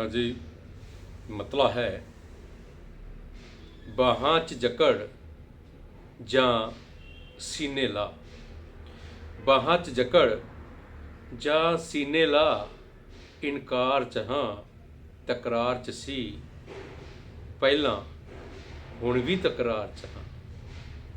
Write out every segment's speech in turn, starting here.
ਹਾਂਜੀ ਮਤਲਬ ਹੈ। ਬਾਹਾਂ 'ਚ ਜਕੜ ਜਾਂ ਸੀਨੇ ਲਾ। ਬਾਹਾਂ 'ਚ ਜਕੜ ਜਾਂ ਸੀਨੇ ਲਾ, ਇਨਕਾਰ 'ਚ ਹਾਂ ਤਕਰਾਰ 'ਚ ਸੀ। ਪਹਿਲਾਂ ਹੁਣ ਵੀ ਤਕਰਾਰ 'ਚ ਹਾਂ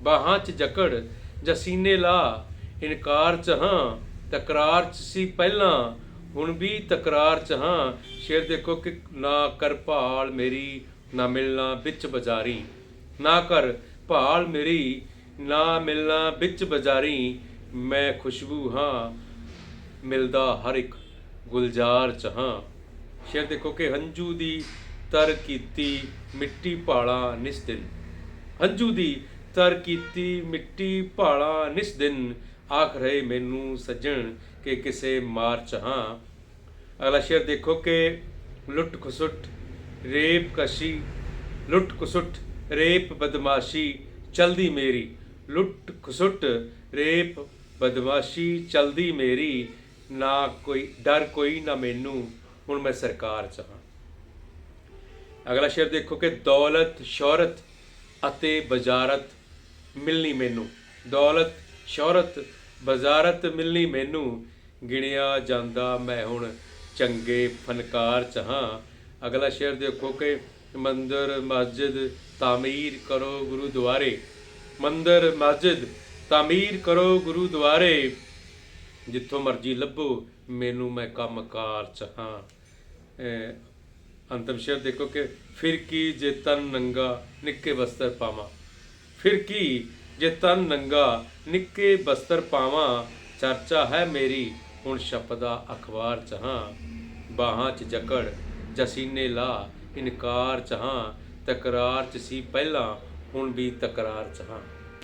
ਬਾਹਾਂ 'ਚ ਜਕੜ ਜਾਂ ਸੀਨੇ ਲਾ, ਇਨਕਾਰ 'ਚ ਹਾਂ ਤਕਰਾਰ 'ਚ ਸੀ। ਪਹਿਲਾਂ ਹੁਣ ਵੀ ਤਕਰਾਰ 'ਚ ਹਾਂ, ਸ਼ੇਰ ਦੇਖੋ ਕਿ ਨਾ ਕਰ ਭਾਲ ਮੇਰੀ, ਨਾ ਮਿਲਣਾ ਵਿੱਚ ਬਜ਼ਾਰੀ। ਨਾ ਕਰ ਭਾਲ ਮੇਰੀ, ਨਾ ਮਿਲਣਾ ਵਿੱਚ ਬਜ਼ਾਰੀ, ਮੈਂ ਖੁਸ਼ਬੂ ਹਾਂ, ਮਿਲਦਾ ਹਰ ਇੱਕ ਗੁਲਜ਼ਾਰ ਚ ਹਾਂ। ਸ਼ੇਰ ਦੇਖੋ ਕਿ ਹੰਝੂ ਦੀ ਤਰ ਕੀਤੀ ਮਿੱਟੀ ਭਾਲਾ ਨਿਸ ਦਿਨ। ਹੰਝੂ ਦੀ ਤਰ ਕੀਤੀ ਮਿੱਟੀ ਭਾਲਾ ਨਿਸ ਦਿਨ, ਆਖ ਰਹੇ ਮੈਨੂੰ ਸੱਜਣ ਕਿ ਕਿਸੇ ਮਾਰ ਚ ਹਾਂ ਅਗਲਾ ਸ਼ੇਰ ਦੇਖੋ ਕਿ ਲੁੱਟ ਖਸੁੱਟ, ਰੇਪ ਕਸ਼ੀ, ਲੁੱਟ ਖਸੁੱਟ, ਰੇਪ ਬਦਮਾਸ਼ੀ ਚਲਦੀ ਮੇਰੀ। ਲੁੱਟ ਖੁਸੁੱਟ, ਰੇਪ ਬਦਮਾਸ਼ੀ ਚਲਦੀ ਮੇਰੀ। ਨਾ ਕੋਈ, ਡਰ ਕੋਈ ਨਾ ਮੈਨੂੰ, ਹੁਣ ਮੈਂ ਸਰਕਾਰ ਚ ਹਾਂ ਅਗਲਾ ਸ਼ੇਰ ਦੇਖੋ ਕਿ ਦੌਲਤ, ਸ਼ੌਹਰਤ ਅਤੇ ਬਜ਼ਾਰਤ ਮਿਲਣੀ ਮੈਨੂੰ। ਦੌਲਤ, ਸ਼ੌਹਰਤ, ਬਜ਼ਾਰਤ ਮਿਲਣੀ ਮੈਨੂੰ। ਗਿਣਿਆ ਜਾਂਦਾ ਮੈਂ ਹੁਣ ਚੰਗੇ ਫਨਕਾਰ ਚ ਹਾਂ ਅਗਲਾ ਸ਼ੇਰ ਦੇਖੋ ਕਿ ਮੰਦਰ, ਮਸਜਿਦ, ਤਾਮੀਰ ਕਰੋ ਗੁਰੂਦੁਆਰੇ ਮੰਦਰ, ਮਸਜਿਦ, ਤਾਮੀਰ ਕਰੋ ਗੁਰੂਦੁਆਰੇ ਜਿੱਥੋਂ ਮਰਜ਼ੀ ਲੱਭੋ, ਮੈਨੂੰ ਮੈਂ ਕੰਮਕਾਰ ਚ ਹਾਂ ਅੰਤਮ ਸ਼ੇਰ ਦੇਖੋ ਕਿ ਫਿਰ ਕੀ ਜੇ ਤਨ ਨੰਗਾ ਨਿੱਕੇ ਵਸਤਰ ਪਾਵਾਂ। ਫਿਰ ਕੀ? ਜੇ ਤਨ ਨੰਗਾ ਨਿੱਕੇ ਬਸਤਰ ਪਾਵਾਂ, ਚਰਚਾ ਹੈ ਮੇਰੀ, ਹੁਣ ਛਪਦਾ ਅਖਬਾਰ ਚਹਾਂ ਬਾਹਾਂ ਚ ਜਕੜ ਜਸੀਨੇ ਲਾ, ਇਨਕਾਰ ਚਹਾਂ ਤਕਰਾਰ ਚ ਸੀ ਪਹਿਲਾਂ, ਹੁਣ ਵੀ ਤਕਰਾਰ ਚਹਾਂ